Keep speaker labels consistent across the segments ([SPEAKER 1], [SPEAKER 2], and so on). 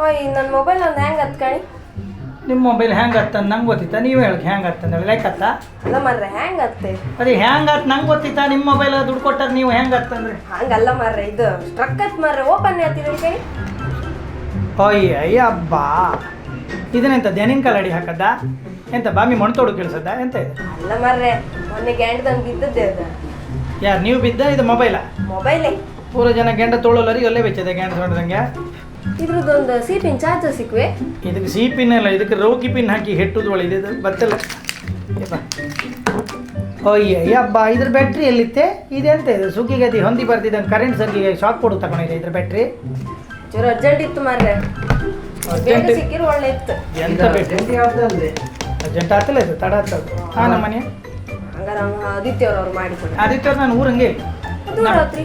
[SPEAKER 1] ಓಯ್ ನನ್ನ ಮೊಬೈಲ್ ಒಂದು ಹೆಂಗೆ ಹತ್ಕಣಿ
[SPEAKER 2] ನಿಮ್ಮ ಮೊಬೈಲ್ ಹ್ಯಾಂಗ್ ಹತ್ತಂದು ನಂಗೆ ಗೊತ್ತಿತ್ತ? ನೀವು ಹೇಳಕ್ಕೆ ಹ್ಯಾಂಗ್ ಹೇಳಿ ಲೈಕ್ ಹತ್ತ
[SPEAKER 1] ಅಲ್ಲ ಮಾರ್ರೆ ಹೆಂಗೆ ಹತ್ತೆ
[SPEAKER 2] ಅದೇ ಹ್ಯಾಂಗ್ ಹತ್ತು ನಂಗೆ ಗೊತ್ತಿತ್ತ? ನಿಮ್ಮ ಮೊಬೈಲ್ ದುಡ್ಡು ಕೊಟ್ಟಾಗ ನೀವು ಹೆಂಗ್ ಹತ್ತಂದ್ರೆ
[SPEAKER 1] ಹಂಗಲ್ಲ ಮಾರ್ರೆ ಇದು ಸ್ಟ್ರಕ್ ಹತ್ ಮಾರ್ರೆ. ಓಪನ್ ಹೇಳ್ತಿದ್ರಿ ಕೈ
[SPEAKER 2] ಅಯ್ಯ ಅಯ್ಯಬ್ಬ. ಇದನ್ನೆಂತ ದೆನಿನ್ ಕಲ್ಲಡಿ ಹಾಕದ್ದ? ಎಂತ ಬಾಮಿ ಮೊಣ್ತೋಡು ಕೇಳಿಸದ್ದ? ಎಂತ ಇದೆ?
[SPEAKER 1] ಅಲ್ಲ ಮಾರ್ರೆ ಮೊನ್ನೆ ಗ್ಯಾಂಡ್ದಂಗೆ ಬಿದ್ದದ್ದೇ ಅದ.
[SPEAKER 2] ಯಾರು ನೀವು ಬಿದ್ದ ಇದು ಮೊಬೈಲ
[SPEAKER 1] ಮೊಬೈಲೇ
[SPEAKER 2] ಪೂರ ಜನ ಗಂಡ ತೋಳೋಲ್ಲರಿ ಅಲ್ಲೇ ಬೆಚ್ಚದೆ ಗಂಡ ಸೊಂಡ್ದಂಗೆ
[SPEAKER 1] ಇದ್ರದ್ದೊಂದು ಸೀಪಿನ ಚಾರ್ಜರ್ ಸಿಕ್ವೆ.
[SPEAKER 2] ಇದಕ್ಕೆ ಸಿ ಪಿನ್ ಅಲ್ಲ ಇದಕ್ಕೆ ರೌಕಿ ಪಿನ್ ಹಾಕಿ ಹೆಟ್ಟುದು ಒಳ್ಳೆ ಇದು ಬತ್ತಲ್ಲ. ಅಯ್ಯ ಅಬ್ಬ ಇದ್ರ ಬ್ಯಾಟ್ರಿ ಎಲ್ಲಿತ್ತೆ? ಇದೆಂತ ಇದು. ಸುಗ್ಗಿಗತಿ ಹೊಂದಿ ಬರ್ತಿದ್ದಂಗೆ ಕರೆಂಟ್ ಸರ್ಗಿಗೆ ಶಾಕ್ ಕೊಡು ತಗೊಂಡಿದೆ ಇದ್ರ ಬ್ಯಾಟ್ರಿ
[SPEAKER 1] ಚೂರು ಅರ್ಜೆಂಟ್ ಇತ್ತು ಮಾರ್ರೆ.
[SPEAKER 2] ಅರ್ಜೆಂಟ್
[SPEAKER 1] ಸಿಕ್ಕಿರು ಒಳ್ಳೆ ಇತ್ತು.
[SPEAKER 2] ಎಂತ ಬ್ಯಾಟ್ರಿ ಅರ್ಜೆಂಟ್ ಆಗ್ತಿಲ್ಲ ಇದು ತಡ ಆಗ್ತದೆ ಹಾಂ ನಮ್ಮ ಮನೆ.
[SPEAKER 1] ಹಂಗಾರ ಆದಿತ್ಯ ಆದಿತ್ಯವ್ರವ್ರು ಮಾಡಿಕೊಡಿ.
[SPEAKER 2] ಆದಿತ್ಯ ನಾನು ಊರಂಗೆ?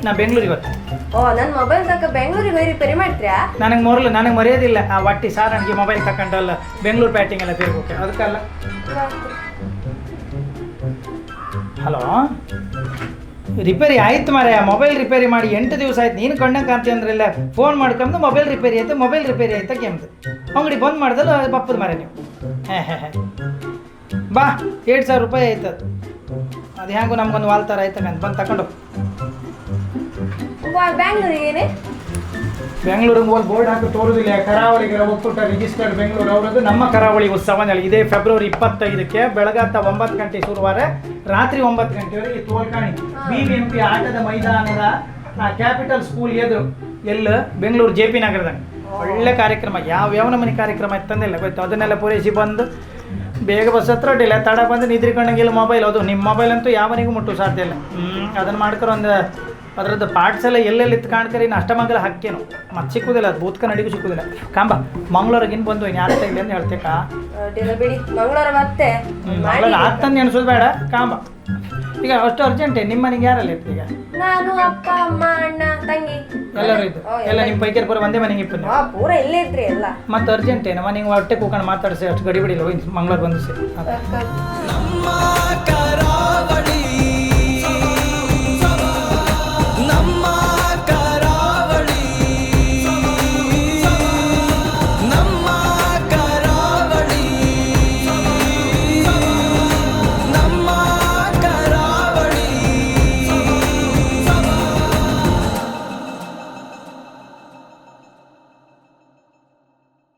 [SPEAKER 2] ನಾ ಬೆಂಗಳೂರಿಗೆ ಇವತ್ತು
[SPEAKER 1] ಓ ನನ್ನ ಮೊಬೈಲ್ ತಕ್ಕ ಬೆಂಗಳೂರಿಗೆ ಹೋಗಿ ರಿಪೇರಿ ಮಾಡ್ತೀರಾ?
[SPEAKER 2] ನನಗೆ ಮೊರಲು ನನಗೆ ಮರೆಯೋದಿಲ್ಲ. ಆ ವಟ್ಟಿ ಸಾರ್ ನನಗೆ ಮೊಬೈಲ್ ತಕೊಂಡಲ್ಲ ಬೆಂಗಳೂರು ಪ್ಯಾಟಿಂಗ್ ಎಲ್ಲ ತಿರ್ಗೋಕೆ ಅದಕ್ಕಲ್ಲ. ಹಲೋ? ರಿಪೇರಿ ಆಯ್ತು ಮಾರೆ ಮೊಬೈಲ್ ರಿಪೇರಿ ಮಾಡಿ ಎಂಟು ದಿವಸ ಆಯ್ತು. ನೀನು ಕಣ್ಣಂಗೆ ಕಾಂತಿ ಅಂದ್ರಲ್ಲ ಫೋನ್ ಮಾಡ್ಕೊಂಡು ಮೊಬೈಲ್ ರಿಪೇರಿ ಆಯ್ತು. ಮೊಬೈಲ್ ರಿಪೇರಿ ಆಯ್ತು ಕೆಮ್ದು ಅಂಗಡಿ ಬಂದ್ ಮಾಡ್ದಲ್ಲ ಬಪ್ಪದ ಮಾರೆ ನೀವು. ಹೇ ಹೇ ಹೇ. ಬಾ ಏಳು ಸಾವಿರ ರೂಪಾಯಿ ಆಯ್ತು ಅದು ಅದು ಹೆಂಗೋ ನಮ್ಗೊಂದು ವಾಲ್ತಾರ ಆಯ್ತಕ್ಕಂತ ಬಂದು ತಗೊಂಡು
[SPEAKER 1] ಬ್ಯಾಂಗ್ಳೂರಿಗೆ ಏನೇ?
[SPEAKER 2] ಬೆಂಗಳೂರಿಗೆ ಹೋಗಿ ಬೋರ್ಡ್ ಹಾಕಿ ತೋರುದಿಲ್ಲ ಕರಾವಳಿಗೆ ಒಕ್ಕೂಟ ರಿಜಿಸ್ಟರ್ಡ್ ಬೆಂಗಳೂರು ಅವರದ್ದು. ನಮ್ಮ ಕರಾವಳಿ ಉತ್ಸವ ಇದೇ ಫೆಬ್ರವರಿ ಇಪ್ಪತ್ತೈದಕ್ಕೆ ಬೆಳಗಾತ ಒಂಬತ್ತು ಗಂಟೆ ಶುರುವಾರ ರಾತ್ರಿ ಒಂಬತ್ತು ಗಂಟೆವರೆಗೆ ತೋಲ್ಕಾಣಿ ಬಿ ಬಿ ಎಂ ಪಿ ಆಟದ ಮೈದಾನದ ಕ್ಯಾಪಿಟಲ್ ಸ್ಕೂಲ್ ಎದುರು ಎಲ್ಲ ಬೆಂಗಳೂರು ಜೆ ಪಿ ನಗರದಾಗ ಒಳ್ಳೆ ಕಾರ್ಯಕ್ರಮ. ಯಾವ ಯಾವ ಮನೆ ಕಾರ್ಯಕ್ರಮ ಇತ್ತಂದಿಲ್ಲ ಗೊತ್ತು. ಅದನ್ನೆಲ್ಲ ಪೂರೈಸಿ ಬಂದು ಬೇಗ ಬಸ್ ಹತ್ರ ಅಡ್ಡಿಲ್ಲ ತಡ ಬಂದು ನಿದ್ರಿಕೊಂಡಂಗಿಲ್ಲ ಮೊಬೈಲ್ ಅದು ನಿಮ್ಮ ಮೊಬೈಲ್ ಅಂತೂ ಯಾವನಿಗೂ ಮುಟ್ಟು ಸಾಧ್ಯ ಇಲ್ಲ. ಹ್ಞೂ ಅದನ್ನು ಮಾಡ್ಕೊಂಡು ಒಂದು ಅದರದ್ದು ಪಾರ್ಟ್ಸ್ ಎಲ್ಲ ಎಲ್ಲೆಲ್ಲಿ ಇತ್ತು ಕಾಣ್ತೀರಿ? ಇನ್ನು ಅಷ್ಟಮಂಗಲ ಹಕ್ಕೇನು. ಮತ್ತೆ ಸಿಕ್ಕುದಿಲ್ಲ ಅದು ಭೂತ್ಕ ನಡಿಗೂ ಸಿಕ್ಕುದಿಲ್ಲ. ಕಾಂಬ ಮಂಗ್ಳೂರಿಗಿನ್ ಬಂದು ಇನ್ನು ಯಾರ ಇಲ್ಲ ಅಂತ ಹೇಳ್ತೇಕ
[SPEAKER 1] ಬಿಡಿ ಮತ್ತೆ
[SPEAKER 2] ಮಂಗಳೂರು ಆಗ್ತಂದು ಎಣಿಸೋದು ಬೇಡ ಕಾಂಬ. ಈಗ ಅಷ್ಟು ಅರ್ಜೆಂಟ್ ನಿಮ್ಮ ಮನೆಗೆ ಯಾರಲ್ಲ ಇತ್ತು ಈಗ?
[SPEAKER 1] ನಾನು ಅಪ್ಪ ಅಮ್ಮ ಅಣ್ಣ ತಂಗಿ.
[SPEAKER 2] ಎಲ್ಲರೂ ಇದ್ದು. ಎಲ್ಲ ನಿಮ್ಮ ಪೈಕಿ ಪೂರ ಒಂದೇ ಮನೆಗೆ ಇಪ್ಪತ್ತು
[SPEAKER 1] ಹಾ ಪೂರ ಇಲ್ಲೇ ಇದ್ರಿ ಎಲ್ಲ.
[SPEAKER 2] ಮತ್ತೆ ಅರ್ಜೆಂಟೇನು ಮನೆಗೆ ಹೊಟ್ಟೆ ಕೂಕೊಂಡು ಮಾತಾಡಿಸಿ ಅಷ್ಟು ಗಡಿಬಿಡಿಲ್ಲ ಮಂಗಳೂರು ಬಂದು ಸೇ.